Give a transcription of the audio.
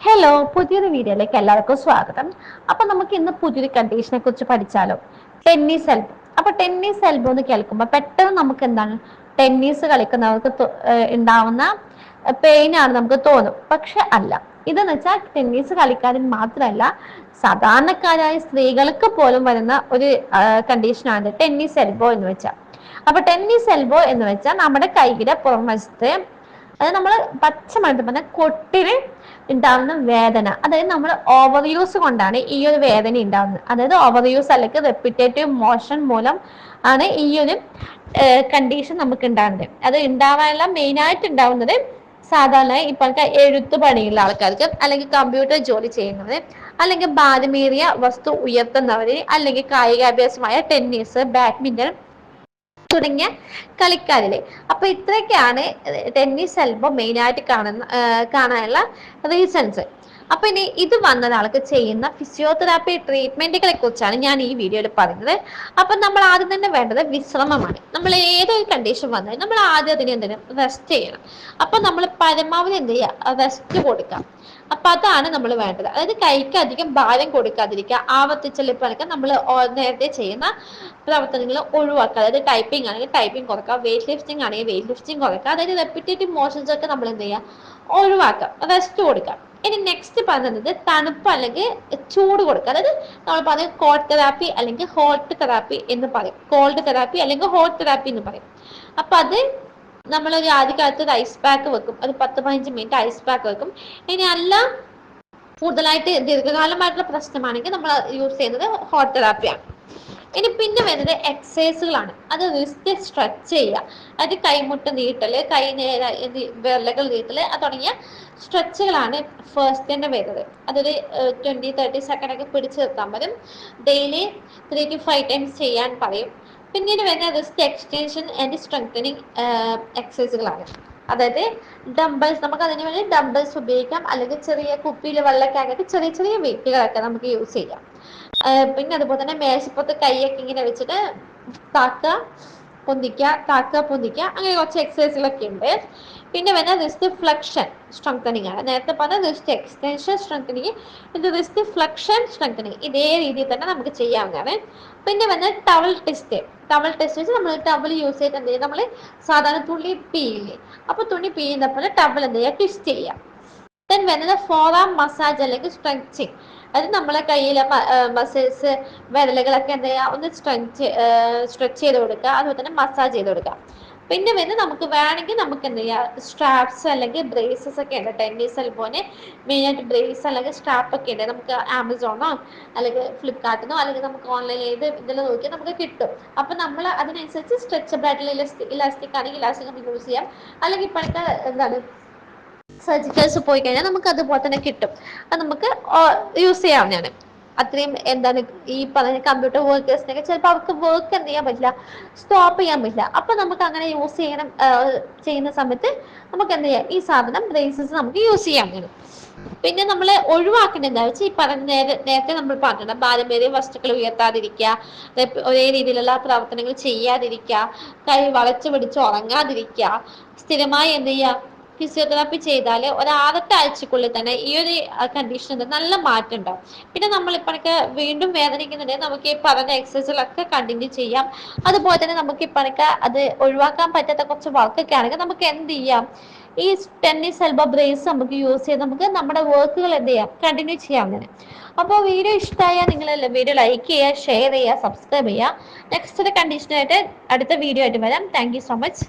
Hello പുതിയൊരു വീഡിയോയിലേക്ക് എല്ലാവർക്കും സ്വാഗതം. അപ്പൊ നമുക്ക് ഇന്ന് പുതിയൊരു കണ്ടീഷനെ കുറിച്ച് പഠിച്ചാലോ? ടെന്നീസ് എൽബോ അപ്പൊ ടെന്നീസ് എൽബോ എന്ന് കേൾക്കുമ്പോൾ പെട്ടെന്ന് നമുക്ക് എന്താണ്? ടെന്നീസ് കളിക്കുന്നവർക്ക് ഉണ്ടാവുന്ന പെയിൻ ആണ് നമുക്ക് തോന്നും. പക്ഷെ അല്ല. ഇതെന്ന് വെച്ചാൽ ടെന്നീസ് കളിക്കാരൻ മാത്രമല്ല സാധാരണക്കാരായ സ്ത്രീകൾക്ക് പോലും വരുന്ന ഒരു കണ്ടീഷനാണ് ടെന്നീസ് എൽബോ എന്ന് വെച്ചാൽ അപ്പൊ ടെന്നീസ് എൽബോ എന്ന് വെച്ചാൽ നമ്മുടെ കൈയുടെ പുറംവശത്തെ അത് നമ്മൾ പച്ച മരുന്ന് പറഞ്ഞാൽ കൊട്ടിന് ഉണ്ടാവുന്ന വേദന. അതായത് നമ്മൾ ഓവർ യൂസ് കൊണ്ടാണ് ഈ ഒരു വേദന ഉണ്ടാവുന്നത് അതായത് ഓവർ യൂസ് അല്ലെങ്കിൽ റെപ്പിറ്റേറ്റീവ് മോഷൻ മൂലം ആണ് ഈ ഒരു കണ്ടീഷൻ നമുക്ക് ഉണ്ടാകുന്നത് അത് ഉണ്ടാവാനുള്ള മെയിൻ ആയിട്ട് ഉണ്ടാവുന്നത് സാധാരണ ഇപ്പോഴത്തെ എഴുത്ത് പണിയുള്ള ആൾക്കാർക്ക് അല്ലെങ്കിൽ കമ്പ്യൂട്ടർ ജോലി ചെയ്യുന്നവർ അല്ലെങ്കിൽ ഭാരമേറിയ വസ്തു ഉയർത്തുന്നവർ അല്ലെങ്കിൽ കായികാഭ്യാസമായ ടെന്നീസ് ബാഡ്മിന്റൺ തുടങ്ങിയ കളിക്കാരിൽ. അപ്പൊ ഇത്രയൊക്കെയാണ് ടെന്നീസ് എൽബോ മെയിൻ ആയിട്ട് കാണുന്ന കാണാനുള്ള റീസൺസ് അപ്പൊ ഇനി ഇത് വന്ന ഒരാൾക്ക് ചെയ്യുന്ന ഫിസിയോതെറാപ്പി ട്രീറ്റ്മെന്റുകളെ കുറിച്ചാണ് ഞാൻ ഈ വീഡിയോയിൽ പറയുന്നത്. അപ്പൊ നമ്മൾ ആദ്യം തന്നെ വേണ്ടത് വിശ്രമമാണ്. നമ്മൾ ഏതൊരു കണ്ടീഷൻ വന്നാലും നമ്മൾ ആദ്യം അതിനെ എന്തിനും റെസ്റ്റ് ചെയ്യണം. അപ്പൊ നമ്മൾ പരമാവധി എന്ത് ചെയ്യുക? റെസ്റ്റ് കൊടുക്കാം അപ്പൊ അതാണ് നമ്മൾ വേണ്ടത്. അതായത് കൈക്ക് അധികം ഭാരം കൊടുക്കാതിരിക്കുക. ആവർത്തിച്ചെളിപ്പണക്കെ നമ്മൾ നേരത്തെ ചെയ്യുന്ന പ്രവർത്തനങ്ങൾ ഒഴിവാക്കുക. അതായത് ടൈപ്പിംഗ് ആണെങ്കിൽ ടൈപ്പിംഗ് കുറക്കുക. വെയിറ്റ് ലിഫ്റ്റിംഗ് ആണെങ്കിൽ വെയിറ്റ് ലിഫ്റ്റിംഗ് കുറക്കുക. അതായത് റെപ്പിറ്റേറ്റീവ് മോഷൻസ് ഒക്കെ നമ്മൾ എന്ത് ചെയ്യുക? ഒഴിവാക്കുക. റെസ്റ്റ് കൊടുക്കാം ഇനി നെക്സ്റ്റ് പറയുന്നത് തണുപ്പ് അല്ലെങ്കിൽ ചൂട് കൊടുക്കുക. അതായത് നമ്മൾ പറയും കോൾഡ് തെറാപ്പി അല്ലെങ്കിൽ ഹോട്ട് തെറാപ്പി എന്ന് പറയും. കോൾഡ് തെറാപ്പി അല്ലെങ്കിൽ ഹോട്ട് തെറാപ്പി എന്ന് പറയും. അപ്പൊ അത് നമ്മളൊരു ആദ്യകാലത്ത് ഒരു ഐസ് പാക്ക് വെക്കും. അത് പത്ത് പതിനഞ്ച് മിനിറ്റ് ഐസ് പാക്ക് വെക്കും. ഇനി അല്ല കൂടുതലായിട്ട് ദീർഘകാലമായിട്ടുള്ള പ്രശ്നമാണെങ്കിൽ നമ്മൾ യൂസ് ചെയ്യുന്നത് ഹോട്ട് തെറാപ്പിയാണ് ഇനി പിന്നെ വരുന്നത് എക്സസൈസുകളാണ് അത് റിസ്റ്റ് സ്ട്രെച്ച് ചെയ്യുക. അത് കൈമുട്ട് നീട്ടൽ കൈ നേര വിരലുകൾ നീട്ടൽ തുടങ്ങിയ സ്ട്രെച്ചുകളാണ് ഫസ്റ്റ് തന്നെ വരുന്നത്. അതൊരു ട്വന്റി തേർട്ടി സെക്കൻഡ് ഒക്കെ പിടിച്ചു നിർത്താൻ പറ്റും. Daily three to five times ചെയ്യാൻ പറയും. പിന്നീട് വരുന്ന റിസ്റ്റ് എക്സ്റ്റൻഷൻ ആൻഡ് സ്ട്രെങ്തനിങ് എക്സസൈസുകളാണ് അതായത് ഡംബൽസ് നമുക്ക് അതിന് വേണ്ടി ഡംബൽസ് ഉപയോഗിക്കാം. അല്ലെങ്കിൽ ചെറിയ കുപ്പിയിൽ വെള്ളമൊക്കെ ആക്കിയിട്ട് ചെറിയ ചെറിയ വെയിറ്റുകളൊക്കെ നമുക്ക് യൂസ് ചെയ്യാം. പിന്നെ അതുപോലെ തന്നെ മേശപ്പുറത്ത് കൈയൊക്കെ ഇങ്ങനെ വെച്ചിട്ട് താക്കുക പൊന്തിക്കുക താക്കുക പൊന്തിക്കുക അങ്ങനെ കുറച്ച് എക്സസൈസുകളൊക്കെ ഉണ്ട്. പിന്നെ വരുന്ന റിസ്റ്റ് ഫ്ലക്ഷൻ സ്ട്രെങ്തനിങ് ആണ്. നേരത്തെ പറഞ്ഞ റിസ്റ്റ് എക്സ്റ്റൻഷൻ സ്ട്രെങ്തനിങ് ഇത് റിസ്റ്റ് ഫ്ലക്ഷൻ സ്ട്രെങ്തനിങ് ഇതേ രീതിയിൽ തന്നെ നമുക്ക് ചെയ്യാവുന്നതാണ്. പിന്നെ വന്ന ടവൽ ടെസ്റ്റ് ടവൽ ടെസ്റ്റ് വെച്ച് നമ്മൾ ടവൽ യൂസ് ചെയ്തിട്ട് എന്ത് ചെയ്യുക നമ്മൾ സാധാരണ തുണി പീയില്ലേ അപ്പൊ തുണി പീയുന്നപ്പോൾ ടവൽ എന്ത് ചെയ്യുക? ട്വിസ്റ്റ് ചെയ്യുക. ദെൻ വരുന്നത് ഫോറാം മസാജ് അല്ലെങ്കിൽ സ്ട്രെച്ചിങ് അത് നമ്മളെ കയ്യിലെ മസിൽസ് വിരലുകളൊക്കെ എന്ത് ചെയ്യുക? ഒന്ന് സ്ട്രെച്ച് സ്ട്രെച്ച് ചെയ്ത് കൊടുക്കുക. അതുപോലെ തന്നെ മസാജ് ചെയ്ത് കൊടുക്കുക. പിന്നെ വരുന്നത് നമുക്ക് വേണമെങ്കിൽ നമുക്ക് എന്ത് ചെയ്യാം? സ്ട്രാപ്സ് അല്ലെങ്കിൽ ബ്രേസസ് ഒക്കെ ഉണ്ട്. ടെന്നീസ് എൽബോന് മെയിനായിട്ട് ബ്രേസ് അല്ലെങ്കിൽ സ്ട്രാപ്പ് ഒക്കെ ഉണ്ട്. നമുക്ക് ആമസോണോ അല്ലെങ്കിൽ ഫ്ലിപ്കാർട്ടിനോ അല്ലെങ്കിൽ നമുക്ക് ഓൺലൈൻ ഏത് ഇതിൽ നോക്കിയാൽ നമുക്ക് കിട്ടും. അപ്പൊ നമ്മൾ അതിനനുസരിച്ച് സ്ട്രെച്ചബിൾ ആയിട്ടുള്ള ഇലാസ്റ്റിക് ഇലാസ്റ്റിക് ആണെങ്കിൽ ഇലാസ്റ്റിക് നമുക്ക് യൂസ് ചെയ്യാം. അല്ലെങ്കിൽ ഇപ്പോഴത്തെ എന്താണ് സർജിക്കൽസ് പോയി കഴിഞ്ഞാൽ നമുക്ക് അതുപോലെ തന്നെ കിട്ടും. അത് നമുക്ക് യൂസ് ചെയ്യാവുന്നതാണ്. അത്രയും എന്താണ് ഈ പറഞ്ഞ കമ്പ്യൂട്ടർ വർക്കേഴ്സിനൊക്കെ ചിലപ്പോൾ അവർക്ക് വർക്ക് എന്ത് ചെയ്യാൻ പറ്റില്ല സ്റ്റോപ്പ് ചെയ്യാൻ പറ്റില്ല. അപ്പൊ നമുക്ക് അങ്ങനെ യൂസ് ചെയ്യണം ചെയ്യുന്ന സമയത്ത് നമുക്ക് എന്ത് ചെയ്യാം? ഈ സാധനം ബ്രേസസ് നമുക്ക് യൂസ് ചെയ്യാവുന്നതാണ്. പിന്നെ നമ്മൾ ഒഴിവാക്കേണ്ട എന്താ വെച്ചാൽ ഈ പറഞ്ഞ നേരത്തെ നമ്മൾ പറഞ്ഞത് പാരമ്പര്യ വസ്തുക്കൾ ഉയർത്താതിരിക്കുക ഒരേ രീതിയിലുള്ള പ്രവർത്തനങ്ങൾ ചെയ്യാതിരിക്കുക കൈ വളച്ചു പിടിച്ച് ഉറങ്ങാതിരിക്കുക സ്ഥിരമായി എന്ത് ചെയ്യുക ഫിസിയോതെറാപ്പി ചെയ്താൽ ഒരു ആറത്തെ ആഴ്ചക്കുള്ളിൽ തന്നെ ഈ ഒരു കണ്ടീഷൻ നല്ല മാറ്റം ഉണ്ടാവും. പിന്നെ നമ്മൾ ഇപ്പോഴൊക്കെ വീണ്ടും വേദനിക്കുന്നുണ്ടെങ്കിൽ നമുക്ക് ഈ പറഞ്ഞ എക്സസൈസുകളൊക്കെ കണ്ടിന്യൂ ചെയ്യാം. അതുപോലെ തന്നെ നമുക്ക് ഇപ്പോഴൊക്കെ അത് ഒഴിവാക്കാൻ പറ്റാത്ത കുറച്ച് വർക്കൊക്കെ ആണെങ്കിൽ നമുക്ക് എന്ത് ചെയ്യാം? ഈ ടെന്നീസ് എൽബോ ബ്രേസ് നമുക്ക് യൂസ് ചെയ്ത് നമുക്ക് നമ്മുടെ വർക്കുകൾ എന്ത് ചെയ്യാം? കണ്ടിന്യൂ ചെയ്യാം അങ്ങനെ. അപ്പോൾ വീഡിയോ ഇഷ്ടമായാൽ നിങ്ങൾ വീഡിയോ ലൈക്ക് ചെയ്യുക ഷെയർ ചെയ്യുക സബ്സ്ക്രൈബ് ചെയ്യുക. നെക്സ്റ്റ് കണ്ടീഷനായിട്ട് അടുത്ത വീഡിയോ ആയിട്ട് വരാം. Thank so much